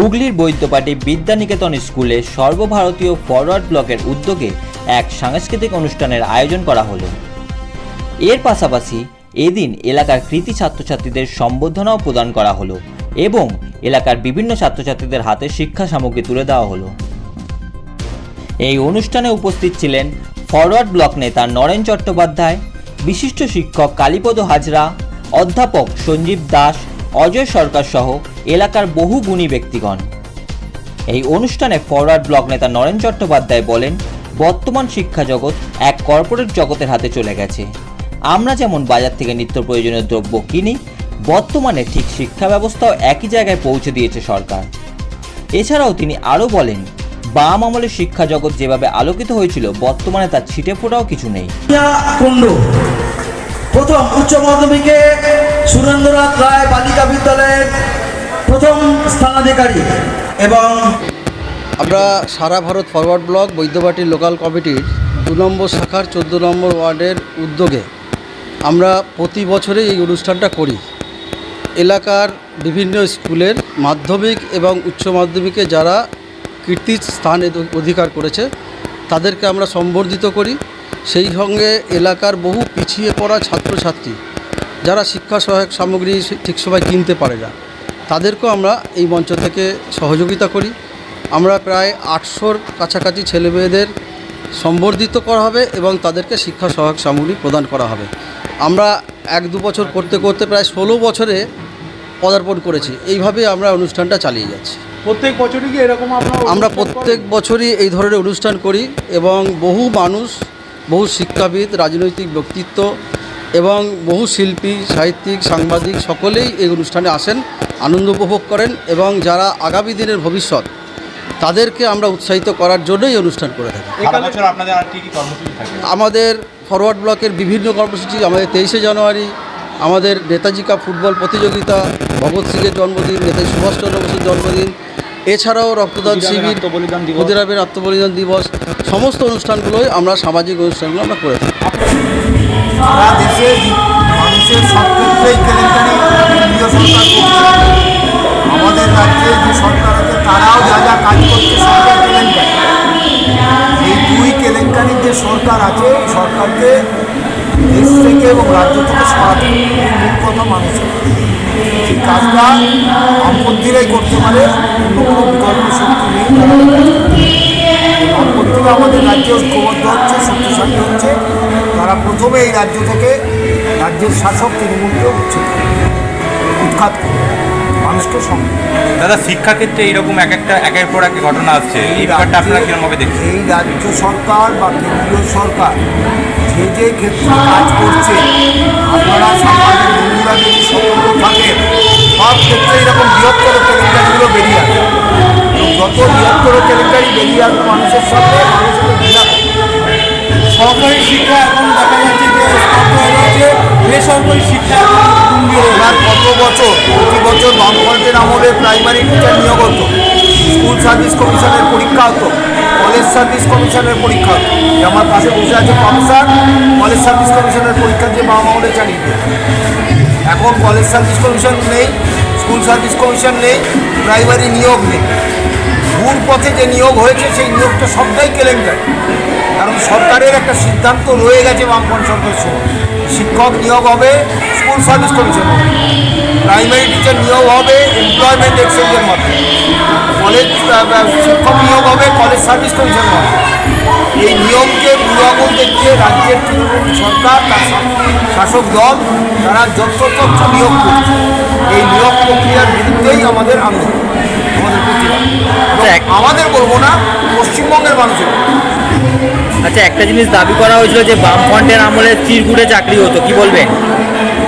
হুগলির বৈদ্যপাটি বিদ্যানিকেতন স্কুলে সর্বভারতীয় ফরওয়ার্ড ব্লকের উদ্যোগে এক সাংস্কৃতিক অনুষ্ঠানের আয়োজন করা হলো। এর পাশাপাশি এদিন এলাকার কৃতি ছাত্রছাত্রীদের সম্বর্ধনাও প্রদান করা হলো এবং এলাকার বিভিন্ন ছাত্রছাত্রীদের হাতে শিক্ষা সামগ্রী তুলে দেওয়া হলো। এই অনুষ্ঠানে উপস্থিত ছিলেন ফরওয়ার্ড ব্লক নেতা নরেন চট্টোপাধ্যায়, বিশিষ্ট শিক্ষক কালীপদ হাজরা, অধ্যাপক সঞ্জীব দাস, অজয় সরকার সহ এলাকার বহু গুণী ব্যক্তিগণ। এই অনুষ্ঠানে ফরওয়ার্ড ব্লক নেতা নরেন চট্টোপাধ্যায় বলেন, বর্তমান শিক্ষা জগৎ এক কর্পোরেট জগতের হাতে চলে গেছে। আমরা যেমন বাজার থেকে নিত্য প্রয়োজনীয় দ্রব্য কিনি, বর্তমানে ঠিক শিক্ষা ব্যবস্থাও একই জায়গায় পৌঁছে দিয়েছে সরকার। এছাড়াও তিনি আরও বলেন, বাম আমলের শিক্ষা জগৎ যেভাবে আলোকিত হয়েছিল, বর্তমানে তার ছিটে ফোটাও কিছু নেই। প্রথম উচ্চ মাধ্যমিকে সুরেন্দ্রনাথ রায় বালিকা বিদ্যালয়ের প্রথম স্থানাধিকারী এবং আমরা সারা Bharat Forward Bloc Baidyabati local কমিটির দু নম্বর শাখার চোদ্দ নম্বর ওয়ার্ডের উদ্যোগে আমরা প্রতি বছরে এই অনুষ্ঠানটা করি। এলাকার বিভিন্ন স্কুলের মাধ্যমিক এবং উচ্চ মাধ্যমিকে যারা কীর্তি স্থান অধিকার করেছে, তাদেরকে আমরা সম্বর্ধিত করি। সেই সঙ্গে এলাকার বহু পিছিয়ে পড়া ছাত্রছাত্রী যারা শিক্ষা সহায়ক সামগ্রী ঠিক সময় কিনতে পারে না তাদেরকেও আমরা এই মঞ্চ থেকে সহযোগিতা করি। আমরা প্রায় আটশোর কাছাকাছি ছেলেমেয়েদের সম্বর্ধিত করা হবে এবং তাদেরকে শিক্ষা সহায়ক সামগ্রী প্রদান করা হবে। আমরা এক দু বছর করতে করতে প্রায় ষোলো বছরে পদার্পণ করেছি। এইভাবে আমরা অনুষ্ঠানটা চালিয়ে যাচ্ছি। প্রত্যেক বছরই কি এরকম আমরা প্রত্যেক বছরই এই ধরনের অনুষ্ঠান করি এবং বহু মানুষ বহু শিক্ষাবিদ রাজনৈতিক ব্যক্তিত্ব এবং বহু শিল্পী সাহিত্যিক সাংবাদিক সকলেই এই অনুষ্ঠানে আসেন। আনন্দ উপভোগ করেন এবং যারা আগামী দিনের ভবিষ্যৎ তাদেরকে আমরা উৎসাহিত করার জন্যই অনুষ্ঠান করে থাকি। সারা বছর আপনাদের আর কি কি কর্মসূচি থাকে? আমাদের ফরওয়ার্ড ব্লকের বিভিন্ন কর্মসূচি আমাদের তেইশে জানুয়ারি আমাদের নেতাজি কাপ ফুটবল প্রতিযোগিতা ভগৎ সিংয়ের জন্মদিন নেতাজি সুভাষচন্দ্র বসুর জন্মদিন এছাড়াও রক্তদান শিবির ক্ষুদিরামের আত্মবলিদান দিবস সমস্ত অনুষ্ঠানগুলোই আমরা সামাজিক অনুষ্ঠানগুলো আমরা করে থাকি। কেন্দ্রীয় সরকার করছে। আমাদের রাজ্যে যে সরকার আছে, তারাও যা যা কাজ করছে, সরকার কেলেঙ্কারি। এই দুই কেলেঙ্কারির যে সরকার আছে সরকারকে দেশ থেকে এবং রাজ্য থেকে সরাতে মূল কথা মানুষের সেই কাজটা বামপন্থীরাই করতে পারে, অন্য কোনো বিকল্প শক্তি নেই। বামপন্থীরা আমাদের রাজ্যে ঐক্যবদ্ধ হচ্ছে, শক্তিশালী হচ্ছে। তারা প্রথমে এই রাজ্য থেকে রাজ্যের শাসক তৃণমূলকে উচ্ছেদ উৎখাত মানুষকে সঙ্গে দাদা শিক্ষাক্ষেত্রে এইরকম এক একটা একের পর এক ঘটনা আসছে। এই ব্যাপারটা আপনারা কিরমভাবে দেখছেন? এই রাজ্য সরকার বা কেন্দ্রীয় সরকার যে যে ক্ষেত্রে কাজ করছে আপনারা সাংবাদিক বন্ধুরা যদি সক্রিয় থাকেন সব ক্ষেত্রে এরকম বৃহত্তর কেলেঙ্কারিগুলো বেরিয়ে এবং যত বৃহত্তর কেলেঙ্কারি বেরিয়ে আসবে মানুষের সামনে মানুষের সরকারি শিক্ষা এখন দেখা যাচ্ছে যে স্তব্ধ হয়ে রয়েছে বেসরকারি শিক্ষা এবার কত বছর প্রতি বছর বামফ্রন্টের আমলে প্রাইমারি টিচার নিয়োগ হতো। স্কুল সার্ভিস কমিশনের পরীক্ষা হতো, কলেজ সার্ভিস কমিশনের পরীক্ষা হতো। আমার পাশে বসে আছে প্রফেসর কলেজ সার্ভিস কমিশনের পরীক্ষা যে আমলে চালিয়ে দিয়েছে। এখন কলেজ সার্ভিস কমিশন নেই, স্কুল সার্ভিস কমিশন নেই, প্রাইমারি নিয়োগ নেই। ভুল পথে যে নিয়োগ হয়েছে, সেই নিয়োগটা সবটাই কেলেঙ্কারি কারণ সরকারের একটা সিদ্ধান্ত রয়ে গেছে বামপন সরকারের সময় শিক্ষক নিয়োগ হবে স্কুল সার্ভিস কমিশন হবে প্রাইমারি টিচার নিয়োগ হবে এমপ্লয়মেন্ট এক্সচেঞ্জের মাধ্যমে। কলেজ শিক্ষক নিয়োগ হবে কলেজ সার্ভিস কমিশনের মাধ্যমে এই নিয়মকে দুরাগল দেখিয়ে রাজ্যের তৃণমূল সরকার, তার শাসক দল, তারা যত্রতত্র নিয়োগ করছে। আচ্ছা একটা জিনিস দাবি করা হয়েছিল যে বামফ্রন্টের আমলে চিরকুটে চাকরি হতো, কি বলবেন?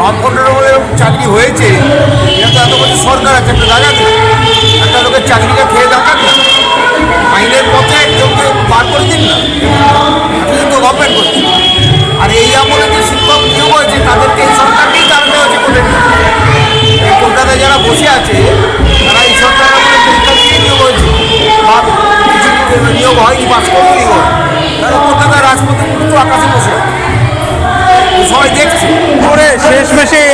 বামফ্রন্টের আমলে চাকরি হয়েছে, এটা তো এত বছর সরকার আছে, একটা একটা লোকের চাকরিটা খেয়ে দেখা আইনের পথে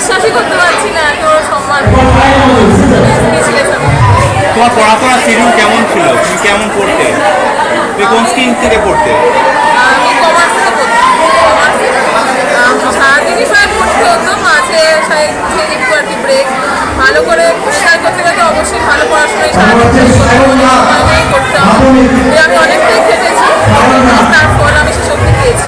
বিশ্বাসই করতে পারছি না এত সম্মান তোমার পড়াশোনার শিডিউল কেমন ছিল? তুমি কেমন পড়তে? তুমি কোন স্কিম থেকে পড়তে? আমি কমার্স থেকে পড়তাম সারাদিনই প্রায় পড়তে হতো মাঝে একটু আর ভালো করে রেজাল্ট করতে গেলে অবশ্যই ভালো পড়াশোনায় সারাদিন করতে হতো, সময় নিয়ে করতে হবে এই আমি অনেকটাই খেটেছি। তার